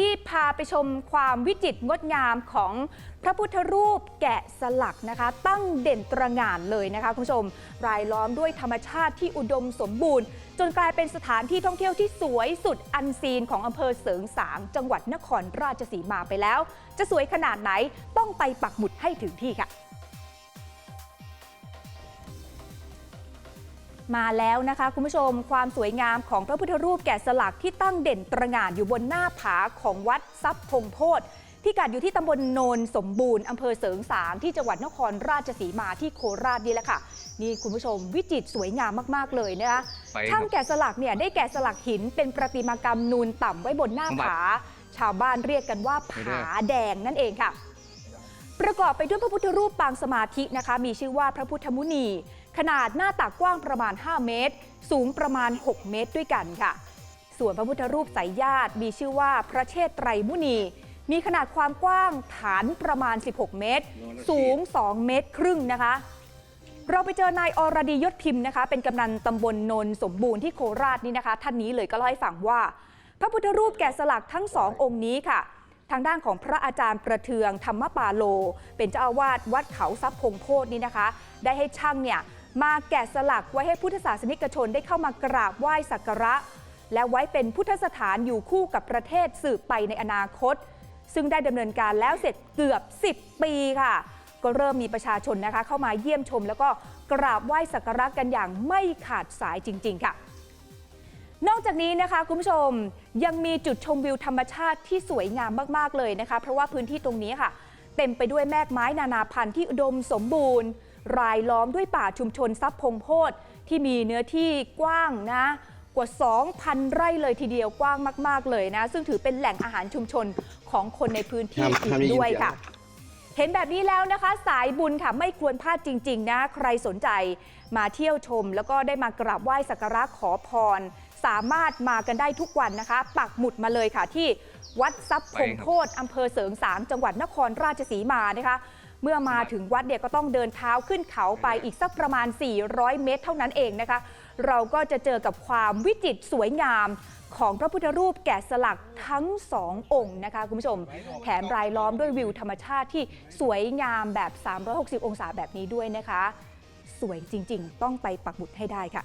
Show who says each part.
Speaker 1: ดีๆพาไปชมความวิจิตรงดงามของพระพุทธรูปแกะสลักนะคะ ตั้งเด่นตระหง่านเลยนะคะคุณผู้ชม รายล้อมด้วยธรรมชาติที่อุดมสมบูรณ์ จนกลายเป็นสถานที่ท่องเที่ยวที่สวยสุดอันซีนของอำเภอเสริงสาง จังหวัดนครราชสีมาไปแล้ว จะสวยขนาดไหนต้องไปปักหมุดให้ถึงที่ค่ะ มาแล้วนะคะคุณผู้ชมความสวยงามของพระพุทธรูปแกะสลักที่ตั้งเด่นตระหง่านอยู่บนหน้าผาของวัดทรัพย์พงโพธพิกัดอยู่ที่ตำบลโนนสมบูรณ์อำเภอเสริงสางที่จังหวัดนครราชสีมาที่โคราชนี่แหละค่ะ นี่คุณผู้ชมวิจิตรสวยงามมากๆเลยนะคะ
Speaker 2: ไปครับ
Speaker 1: ช่างแกะสลักเนี่ยได้แกะสลักหินเป็นประติมากรรมนูนต่ำไว้บนหน้าผา ชาวบ้านเรียกกันว่าผาแดงนั่นเองค่ะ ประกอบไปด้วยพระพุทธรูปปางสมาธินะคะ มีชื่อว่าพระพุทธมุนี ขนาดหน้าตักกว้างประมาณ 5 เมตร สูงประมาณ 6 เมตรด้วยกันค่ะ ส่วนพระพุทธรูปสายญาติมีชื่อว่าพระเชษไตรมุนี มีขนาดความกว้างฐานประมาณ 16 เมตร สูง 2 เมตรครึ่งนะคะ เราไปเจอนายอรดียศพิมพ์นะคะ เป็นกำนันตำบลนนสมบูรณ์ที่โคราชนี่นะคะ ท่านนี้เลยก็เล่าให้ฟังว่า พระพุทธรูปแกะสลักทั้งสององค์นี้ค่ะ ทางด้านของพระอาจารย์ประเทืองธรรมปาโล เป็นเจ้าอาวาสวัดเขาทรัพย์พงโพธนี่นะคะ ได้ให้ช่างเนี่ยมาแกะสลักไว้ให้พุทธศาสนิกชนได้เข้ามากราบไหว้สักการะ และไว้เป็นพุทธสถานอยู่คู่กับประเทศสืบไปในอนาคต ซึ่งได้ดำเนินการแล้วเสร็จเกือบ 10 ปีค่ะ ก็เริ่มมีประชาชนนะคะ เข้ามาเยี่ยมชม แล้วก็กราบไหว้สักการะกันอย่างไม่ขาดสายจริง ๆ ค่ะ นอกจากนี้นะคะคุณผู้ชมยังมีจุดชมวิวธรรมชาติที่สวยงามมาก ๆ เลยนะคะ เพราะว่าพื้นที่ตรงนี้ค่ะ เต็มไปด้วยแมกไม้นานาพันธุ์ที่อุดมสมบูรณ์ รายล้อมด้วยป่าชุมชนทรัพย์พงโพธที่มีเนื้อที่กว้างนะกว่า 2,000 ไร่เลยทีเดียวกว้างมาก ๆ เลยนะ ซึ่งถือเป็นแหล่งอาหารชุมชนของคนในพื้นที่อี
Speaker 3: ห้ามได้
Speaker 1: กด้วยค่ะ เห็นแบบนี้แล้วนะคะ สายบุญค่ะไม่ควรพลาดจริง ๆ นะ ใครสนใจมาเที่ยวชม แล้วก็ได้มากราบไหว้สักการะขอพร สามารถมากันได้ทุกวันนะคะ ปักหมุดมาเลยค่ะที่วัดทรัพย์พงโพธอำเภอเสริงสางจังหวัดนครราชสีมานะคะเมื่อมาถึงวัดเนี่ยก็ต้องเดินเท้าขึ้นเขาไปอีกสักประมาณ 400 เมตร เท่านั้นเองนะคะ เราก็จะเจอกับความวิจิตรสวยงามของพระพุทธรูปแกะสลักทั้งสององค์นะคะคุณผู้ชม แถมรายล้อมด้วยวิวธรรมชาติที่สวยงามแบบ 360 องศาแบบนี้ด้วยนะคะ สวยจริง ๆ ต้องไปปักหมุดให้ได้ค่ะ